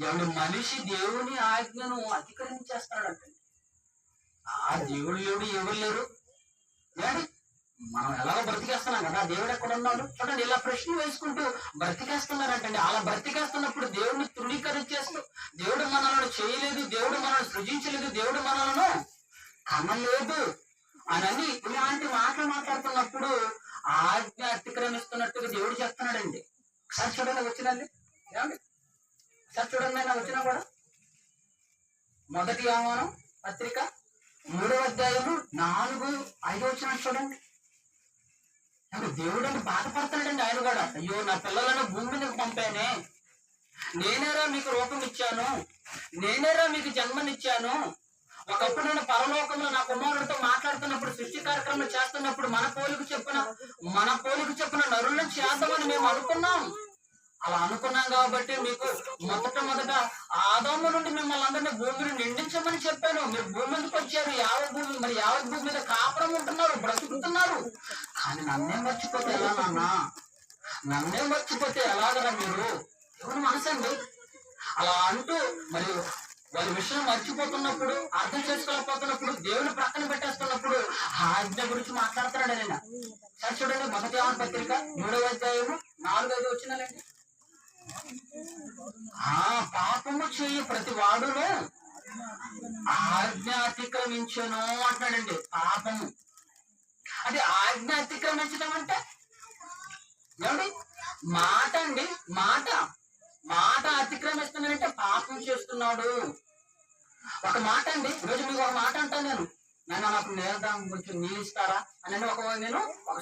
ఎవడు మనిషి దేవుని ఆజ్ఞను అతిక్రమించేస్తాడంటండి ఆ దేవుడు లేడు ఎవరు లేరు ఏమండి? మనం ఎలాగో బ్రతికేస్తున్నాం కదా దేవుడు ఎక్కడ ఉన్నాడు? చూడండి ఇలా ప్రశ్న వేసుకుంటూ బ్రతికేస్తున్నారంటండి. అలా బ్రతికేస్తున్నప్పుడు దేవుడిని తృణీకరించేస్తూ దేవుడు మనలను చేయలేదు దేవుడు మనల్ని సృజించలేదు దేవుడు మనలను కనలేదు అని ఇలాంటి మాటలు మాట్లాడుతున్నప్పుడు ఆజ్ఞ అతిక్రమిస్తున్నట్టుగా దేవుడు చెప్తున్నాడండి. ఒకసారి చూడండి వచ్చినండి ఏమండి? చూడండి ఆయన వచ్చినా కూడా మొదటి ఆహ్వానం పత్రిక మూడవ అధ్యాయము నాలుగు ఐదు వచ్చిన చూడండి. దేవుడు అని బాధపడుతున్నాడండి ఆయన కూడా? అయ్యో నా పిల్లలను భూమి మీదకి పంపానే. నేనేరా మీకు రూపం ఇచ్చాను. నేనేరా మీకు జన్మనిచ్చాను. ఒకప్పుడు నేను పరలోకంలో నా కుమారుడితో మాట్లాడుతున్నప్పుడు సృష్టి కార్యక్రమం చేస్తున్నప్పుడు మన పోలికి చెప్పిన మన పోలికి చెప్పిన నరులను చేద్దామని మేము అనుకున్నాం. అలా అనుకున్నాం కాబట్టి మీకు మొదట మొదట ఆదాము నుండి మిమ్మల్ని అందరినీ భూమిని నిండించమని చెప్పాను. మీరు భూమి మీదకి వచ్చారు. యావ భూమి మరి యావ భూమి మీద కాపురం ఉంటున్నారు బ్రతుకుతున్నారు. కానీ నన్నే మర్చిపోతే ఎలా నాన్న? నన్నే మర్చిపోతే ఎలాగరా మీరు? ఎవరు మనసండి అలా అంటూ మరియు వాళ్ళ విషయం మర్చిపోతున్నప్పుడు అర్థం చేసుకోలేకపోతున్నప్పుడు దేవుని ప్రక్కన పెట్టేస్తున్నప్పుడు ఆజ్ఞ గురించి మాట్లాడుతున్నాడు ఆయన సరే చూడండి మొదటి పత్రిక మూడవ అధ్యాయము నాలుగు ఐదు వచ్చినాలండి ఆ పాపము చేయి ప్రతి వాడును. ఆజ్ఞ అతిక్రమించను అంటున్నాడండి పాపము. అది ఆజ్ఞ అతిక్రమించడం అంటే ఏమండి? మాట అండి మాట. మాట అతిక్రమిస్తున్నాడంటే పాపం చేస్తున్నాడు. ఒక మాట అండి ఈరోజు మీకు ఒక మాట అంటాను నేను. నన్ను నాకు నేర్దాం కొంచెం నీళ్ళు ఇస్తారా అని ఒక నేను ఒక